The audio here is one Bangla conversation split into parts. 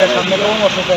সম্মেলন অসুবিধা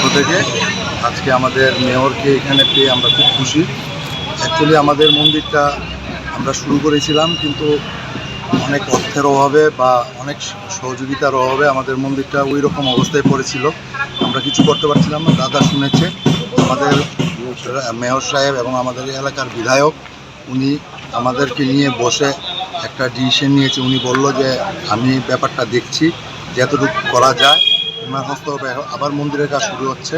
পক্ষ থেকে আজকে আমাদের মেয়রকে এখানে পেয়ে আমরা খুব খুশি। অ্যাকচুয়ালি আমাদের মন্দিরটা আমরা শুরু করেছিলাম, কিন্তু অনেক অর্থের অভাবে বা অনেক সহযোগিতার অভাবে আমাদের মন্দিরটা ওই রকম অবস্থায় পড়েছিল। আমরা কিছু করতে পারছিলাম না, দাদা শুনেছে। আমাদের মেয়র সাহেব এবং আমাদের এলাকার বিধায়ক, উনি আমাদেরকে নিয়ে বসে একটা ডিসিশন নিয়েছে। উনি বলল যে, আমি ব্যাপারটা দেখছি যতটুকু করা যায়। ওনার হস্তক্ষেপে আবার মন্দিরের কাজ শুরু হচ্ছে।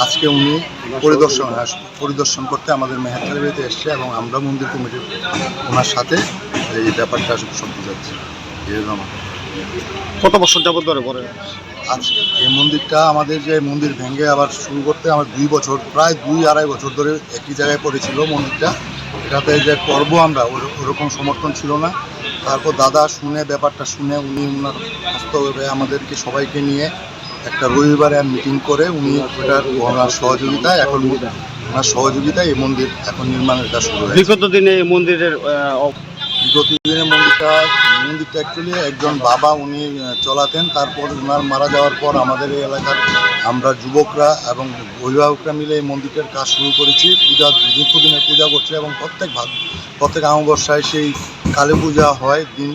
আজকে উনি পরিদর্শন হ্যাঁ, পরিদর্শন করতে আমাদের মেহেরখালী বাড়িতে এসছে এবং আমরা মন্দির কমিটির ওনার সাথে এই ব্যাপারটা বুঝাচ্ছি এরকম কত বছর যাবত ধরে পরে? আজ এই মন্দিরটা আমাদের যে মন্দির ভেঙে আবার শুরু করতে আমার দুই বছর প্রায় দুই আড়াই বছর ধরে একই জায়গায় পড়েছিল মন্দিরটা। এটাতে যে করব আমরা ওর- ওরকম সমর্থন ছিল না। তারপর দাদা শুনে ব্যাপারটা শুনে উনি ওনার হস্তক্ষেপে আমাদেরকে সবাইকে নিয়ে একটা রবিবারে মিটিং করে উনি ওটার ওনার সহযোগিতায় এখন ওনার সহযোগিতায় এই মন্দির এখন নির্মাণের কাজ শুরু হয়েছে। বিগত দিনে এই মন্দিরের বিগত দিনে মন্দিরটা মন্দিরটা অ্যাকচুয়ালি একজন বাবা উনি চলাতেন তারপর ওনার মারা যাওয়ার পর আমাদের এই এলাকার আমরা যুবকরা এবং অভিভাবকরা মিলে এই মন্দিরটার কাজ শুরু করেছি। পূজা দীর্ঘদিনের পূজা করছি এবং প্রত্যেক ভাগ প্রত্যেক অমাবস্যায় সেই কালী পূজা হয় দিন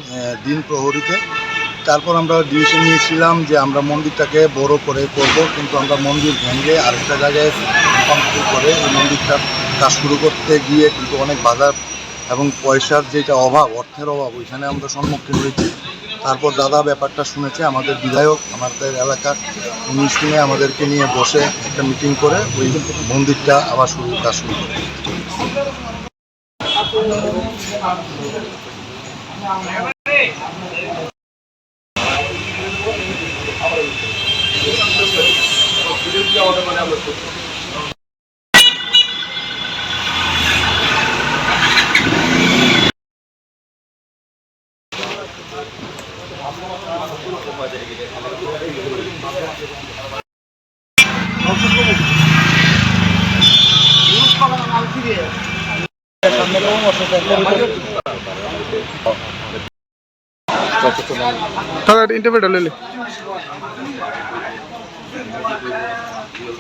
দিন প্রহরীতে। তারপর আমরা ডিসিশন নিয়েছিলাম যে আমরা মন্দিরটাকে বড় করে করব, কিন্তু আমরা মন্দির ভেঙে আরেকটা জায়গায় কমপ্লিট করে এই মন্দিরটা কাজ শুরু করতে গিয়ে কিন্তু অনেক বাধা এবং পয়সার যেটা অভাব, অর্থের অভাব, ওইখানে আমরা সম্মুখীন হয়েছি। তারপর দাদা ব্যাপারটা শুনেছে, আমাদের বিধায়ক, আমাদের এলাকার উনি শুনে আমাদেরকে নিয়ে বসে একটা মিটিং করে ওই মন্দিরটা আবার শুরু, কাজ শুরু করে তাহলে ইন্টারভিউটা লইলে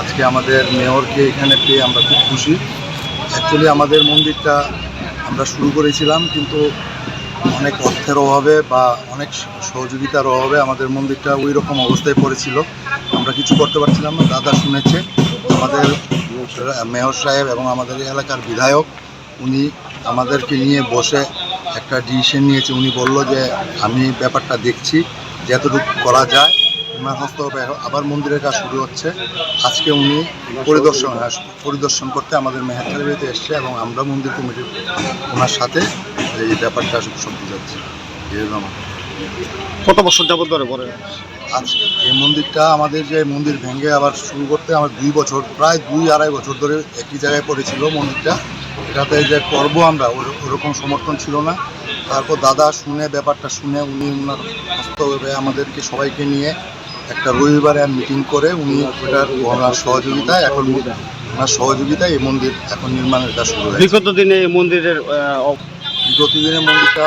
আজকে আমাদের মেয়রকে এখানে পেয়ে আমরা খুব খুশি। অ্যাকচুয়ালি আমাদের মন্দিরটা আমরা শুরু করেছিলাম, কিন্তু অনেক অর্থের অভাবে বা অনেক সহযোগিতার অভাবে আমাদের মন্দিরটা ওই রকম অবস্থায় পড়েছিল। আমরা কিছু করতে পারছিলাম না, দাদা শুনেছে। আমাদের মেয়র সাহেব এবং আমাদের এলাকার বিধায়ক, উনি আমাদেরকে নিয়ে বসে একটা ডিসিশন নিয়েছে। উনি বলল যে, আমি ব্যাপারটা দেখছি যতটুকু করা যায়। ওনার হস্তক্ষেপে আবার মন্দিরের কাজ শুরু হচ্ছে। আজকে উনি পরিদর্শন পরিদর্শন করতে আমাদের মেহেরখালী বাড়িতে এসছে এবং আমরা মন্দির কমিটির ওনার সাথে এই ব্যাপারটা বুঝাচ্ছি এরকম কত বছর যাবত ধরে পরে? আজ এই মন্দিরটা আমাদের যে মন্দির ভেঙে আবার শুরু করতে আমার দুই বছর প্রায় দুই আড়াই বছর ধরে একই জায়গায় পড়েছিল মন্দিরটা। এটাতে যে করব আমরা ওর- ওরকম সমর্থন ছিল না। তারপর দাদা শুনে ব্যাপারটা শুনে উনি ওনার হস্তক্ষেপে আমাদেরকে সবাইকে নিয়ে একটা রবিবারে মিটিং করে উনি ওটার ওনার সহযোগিতায় এখন ওনার সহযোগিতায় এই মন্দির এখন নির্মাণের কাজ শুরু হয়েছে। বিগত দিনে এই মন্দিরের অব- প্রতিদিনের মন্দিরটা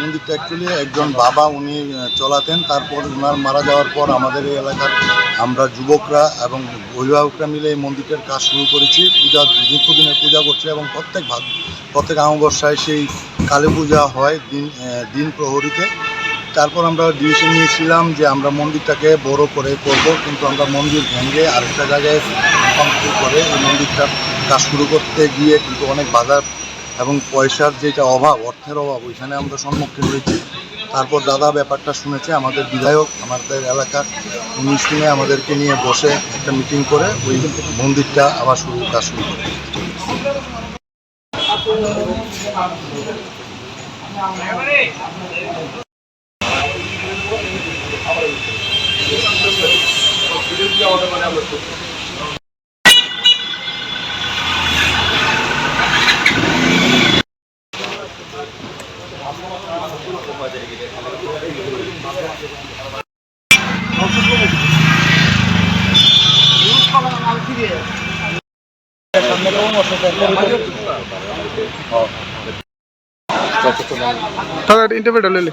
মন্দিরটা অ্যাকচুয়ালি একজন বাবা উনি চলাতেন তারপর ওনার মারা যাওয়ার পর আমাদের এই এলাকার আমরা যুবকরা এবং অভিভাবকরা মিলে এই মন্দিরটার কাজ শুরু করেছি। পূজা নিত্যদিনের পূজা করছি এবং প্রত্যেক ভাগ প্রত্যেক অমাবস্যায় সেই কালী পূজা হয় দিন দিন প্রহরীতে। তারপর আমরা ডিসিশন নিয়েছিলাম যে আমরা মন্দিরটাকে বড় করে করব, কিন্তু আমরা মন্দির ভেঙে আরেকটা জায়গায় কমপ্লিট করে এই মন্দিরটার কাজ শুরু করতে গিয়ে কিন্তু অনেক বাধা এবং পয়সার যেটা অভাব, অর্থের অভাব, ওইখানে আমরা সম্মুখীন হয়েছি। তারপর দাদা ব্যাপারটা শুনেছে, আমাদের বিধায়ক, আমাদের এলাকার, উনি শুনে আমাদেরকে নিয়ে বসে একটা মিটিং করে ওই মন্দিরটা আবার শুরু, কাজ শুরু করে তাহলে ইন্টারভিউটা লইলে